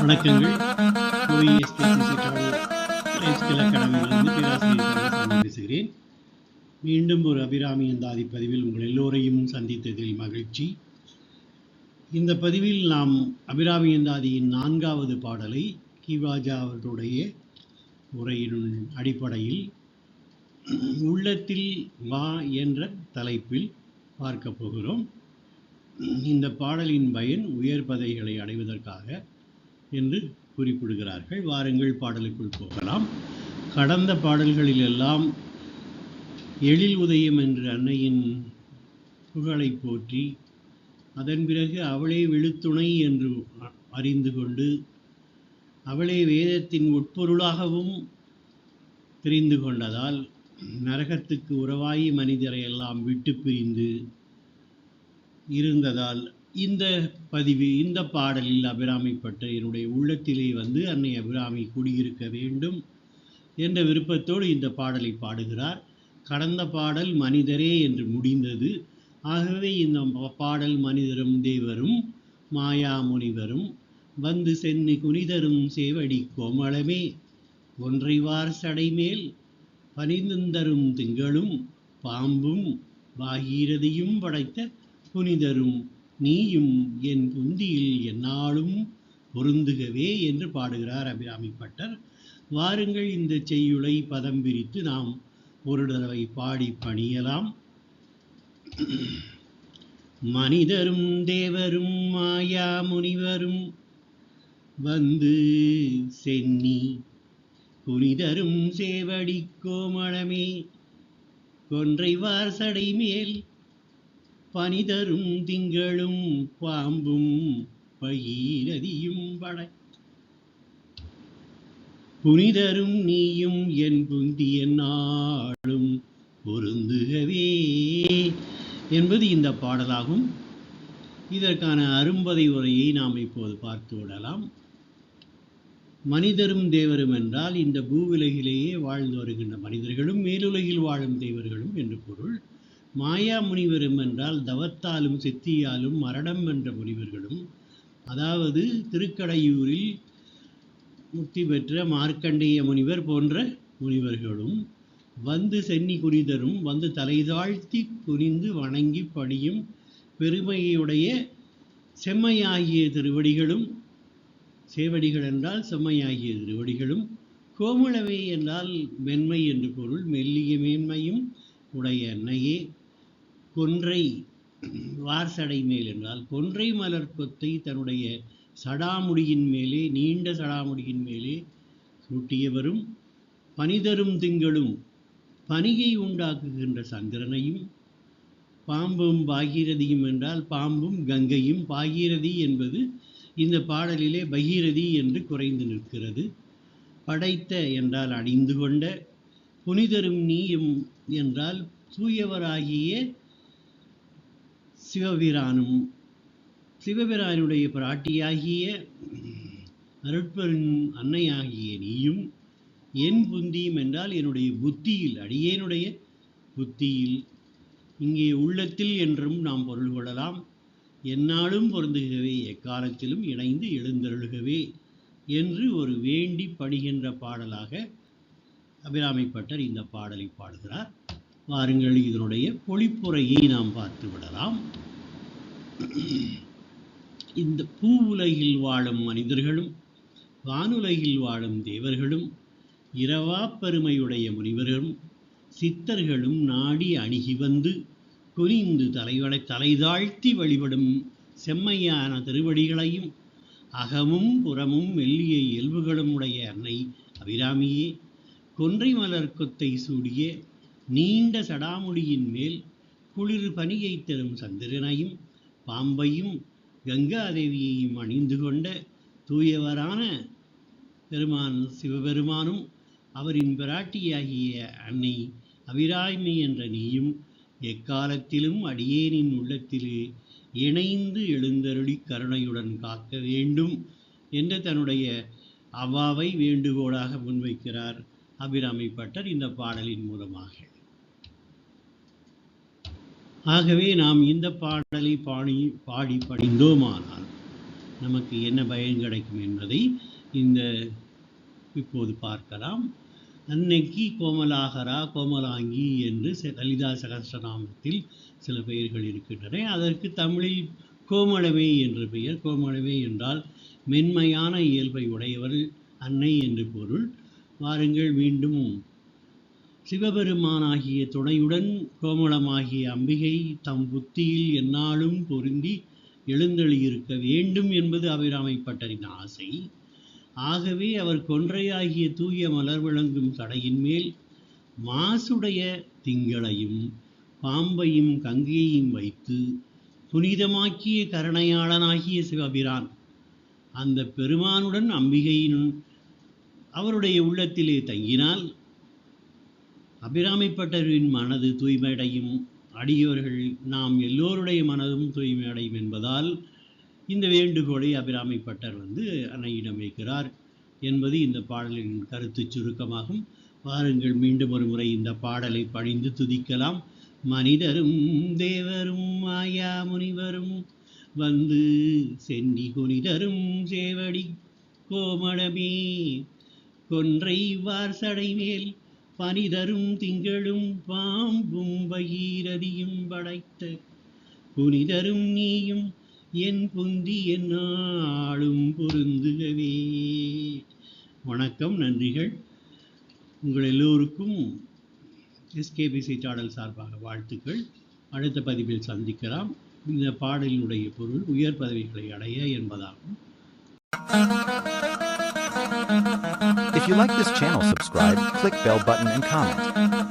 வணக்கங்கள் ஸ்கில் அகாடமியிலிருந்து பேராசிரியர் கந்தசாமி பேசுகிறேன் மீண்டும் ஒரு அபிராமி அந்தாதி பதிவில் உங்கள் எல்லோரையும் சந்தித்ததில் மகிழ்ச்சி. இந்த பதிவில் நாம் அபிராமி அந்தாதியின் நான்காவது பாடலை கிவாஜா அவர்களுடைய உரையின் அடிப்படையில் உள்ளத்தில் வா என்ற தலைப்பில் பார்க்க போகிறோம். இந்த பாடலின் பயன் உயர் பதவிகளை அடைவதற்காக என்று குறிப்பிடுகிறார்கள். வாருங்கள் பாடலுக்குள் போகலாம். கடந்த பாடல்களிலெல்லாம் எழில் உதயம் என்ற அன்னையின் புகழை போற்றி அதன் பிறகு அவளே விழுத்துணை என்று அறிந்து கொண்டு அவளே வேதத்தின் உட்பொருளாகவும் தெரிந்து கொண்டதால் நரகத்துக்கு உறவாயி மனிதரை எல்லாம் விட்டு பிரிந்து இருந்ததால் இந்த பதிவு இந்த பாடலில் அபிராமிப்பட்ட என்னுடைய உள்ளத்திலே வந்து அன்னை அபிராமி குடியிருக்க வேண்டும் என்ற விருப்பத்தோடு இந்த பாடலை பாடுகிறார். கடந்த பாடல் மனிதரே என்று முடிந்தது. ஆகவே இந்த பாடல் மனிதரும் தேவரும் மாயா முனிவரும் வந்து சென்னி குனிதரும் சேவடி கோமளமே. ஒன்றைவார் சடைமேல் பனிந்துந்தரும் திங்களும் பாம்பும் பாகீரதியும் படைத்த புனிதரும் நீயும் என் புந்தியில் எந்நாளும் பொருந்துகவே என்று பாடுகிறார் அபிராமிப்பட்டர் வாருங்கள் இந்த செய்யுளை பதம் பிரித்து நாம் ஒரு தடவை பாடி பணியலாம். மனிதரும் தேவரும் மாயா முனிவரும் வந்து சென்னி புனிதரும் சேவடி கோமளமே கொன்றைவார் சடை மேல் பனிதரும் திங்களும் பாம்பும் பயிரதியும் படை. புனிதரும் நீயும் என் புந்திய நாளும் பொருந்துகவே என்பது இந்த பாடலாகும். இதற்கான அரும்பதை உரையை நாம் இப்போது பார்த்து விடலாம். மனிதரும் தேவரும் என்றால் இந்த பூவுலகிலேயே வாழ்ந்து வருகின்ற மனிதர்களும் மேலுலகில் வாழும் தேவர்களும் என்று பொருள். மாயா முனிவரும் என்றால் தவத்தாலும் சித்தியாலும் மரணம் என்ற முனிவர்களும். அதாவது திருக்கடையூரில் முக்தி பெற்ற மார்க்கண்டேய முனிவர் போன்ற முனிவர்களும் வந்து சென்னி குறிதரும் வந்து தலை தாழ்த்தி குனிந்து வணங்கி படியும் பெருமையுடைய செம்மையாகிய திருவடிகளும் சேவடிகள் என்றால் செம்மையாகிய திருவடிகளும் கோமுளவை என்றால் மென்மை என்று பொருள் மெல்லிய மேன்மையும் உடைய அன்னையே. கொன்றை வார்சடை மேல் என்றால் கொன்றை மலர் கொத்தை தன்னுடைய சடாமுடியின் மேலே நீண்ட சடாமுடியின் மேலே சூட்டியவரும் பனிதரும் திங்களும் பனியை உண்டாக்குகின்ற சந்திரனையும் பாம்பும் பாகீரதியும் என்றால் பாம்பும் கங்கையும் பாகீரதி என்பது இந்த பாடலிலே பகீரதி என்று குறைந்து நிற்கிறது. படைத்த என்றால் அணிந்து கொண்ட புனிதரும் நீயும் என்றால் தூயவராகிய சிவபிரானும் சிவபிரானுடைய பிராட்டியாகிய அருட்பெருங் அன்னையாகிய நீயும் என் புந்தியும் என்றால் என்னுடைய புத்தியில் அடியேனுடைய புத்தியில். இங்கே உள்ளத்தில் என்றும் நாம் பொருள் கொள்ளலாம். என்னாலும் பொருந்துகவே எக்காலத்திலும் இணைந்து எழுந்தருளுகவே என்று ஒரு வேண்டி படுகின்ற பாடலாக அபிராமிப்பட்டர் இந்த பாடலை பாடுகிறார். வாருங்கள் இதனுடைய பொழிப்புரையை நாம் பார்த்து விடலாம். இந்த பூ உலகில் வாழும் மனிதர்களும் வானுலகில் வாழும் தேவர்களும் இரவா பெருமையுடைய முனிவர்களும் சித்தர்களும் நாடி அணுகி வந்து குனிந்து தலைவளை தலைதாழ்த்தி வழிபடும் செம்மையான திருவடிகளையும் அகமும் புறமும் மெல்லிய இயல்புகளும் உடைய அன்னை அபிராமியே கொன்றை மலர் கொத்தை சூடிய நீண்ட சடாமுடியின் மேல் குளிர் பனியைத் தரும் சந்திரனையும் பாம்பையும் கங்காதேவியையும் அணிந்து கொண்ட தூயவரான பெருமான் சிவபெருமானும் அவரின் பிராட்டியாகிய அன்னை அபிராமி என்ற நீயும் எக்காலத்திலும் அடியேனின் உள்ளத்திலே இணைந்து எழுந்தருளி கருணையுடன் காக்க வேண்டும் என்ற தன்னுடைய அவ்வாவை வேண்டுகோளாக முன்வைக்கிறார் அபிராமி பட்டர் இந்த பாடலின் மூலமாக. ஆகவே நாம் இந்த பாடலை பாடி பாடி படிந்தோமானால் நமக்கு என்ன பயன் கிடைக்கும் என்பதை இந்த இப்போது பார்க்கலாம். அன்னைக்கு கோமலாகரா கோமலாங்கி என்று ச- லலிதா சகஸ்ரநாமத்தில் சில பெயர்கள் இருக்கின்றன. அதற்கு தமிழில் கோமளவே என்று பெயர். கோமளவே என்றால் மென்மையான இயல்பை உடையவர் அன்னை என்று பொருள். வாருங்கள் மீண்டும் சிவபெருமானாகிய துணையுடன் கோமளமாகிய அம்பிகை தம் புத்தியில் எந்நாளும் பொருந்தி எழுந்தெளியிருக்க வேண்டும் என்பது அபிராமைப்பட்டரின் ஆசை. ஆகவே அவர் கொன்றையாகிய தூய மலர் விளங்கும் சடையின் மேல் மாசுடைய திங்களையும் பாம்பையும் கங்கையையும் வைத்து புனிதமாக்கிய கருணையாளனாகிய சிவபிரான் அந்த பெருமானுடன் அம்பிகையின் அவருடைய உள்ளத்திலே தங்கினால் அபிராமிப்பட்டரின் மனது தூய்மையடையும். அடியோர்கள் நாம் எல்லோருடைய மனதும் தூய்மையடையும் என்பதால் இந்த வேண்டுகோளை அபிராமிப்பட்டர் வந்து அன்னையிடம் வைக்கிறார் என்பது இந்த பாடலின் கருத்து சுருக்கமாகும். வாருங்கள் மீண்டும் ஒரு முறை இந்த பாடலை பணிந்து துதிக்கலாம். மனிதரும் தேவரும் மாயா முனிவரும் வந்து சென்னி குனிதரும் சேவடி கோமளமே. கொன்றை வார்சடை மேல் பனிதரும் திங்களும் பாம்பும் பகீரதியும் படைத்த புனிதரும் நீயும் என் புந்தி என்னாலும் பொருந்துகவே. வணக்கம் நன்றிகள். உங்கள் எல்லோருக்கும் எஸ்கேபிசி சாடல் சார்பாக வாழ்த்துக்கள். அடுத்த பதிவில் சந்திக்கலாம். இந்த பாடலினுடைய பொருள் உயர் பதவிகளை அடைய என்பதாகும். If you like this channel, subscribe, click bell button and comment.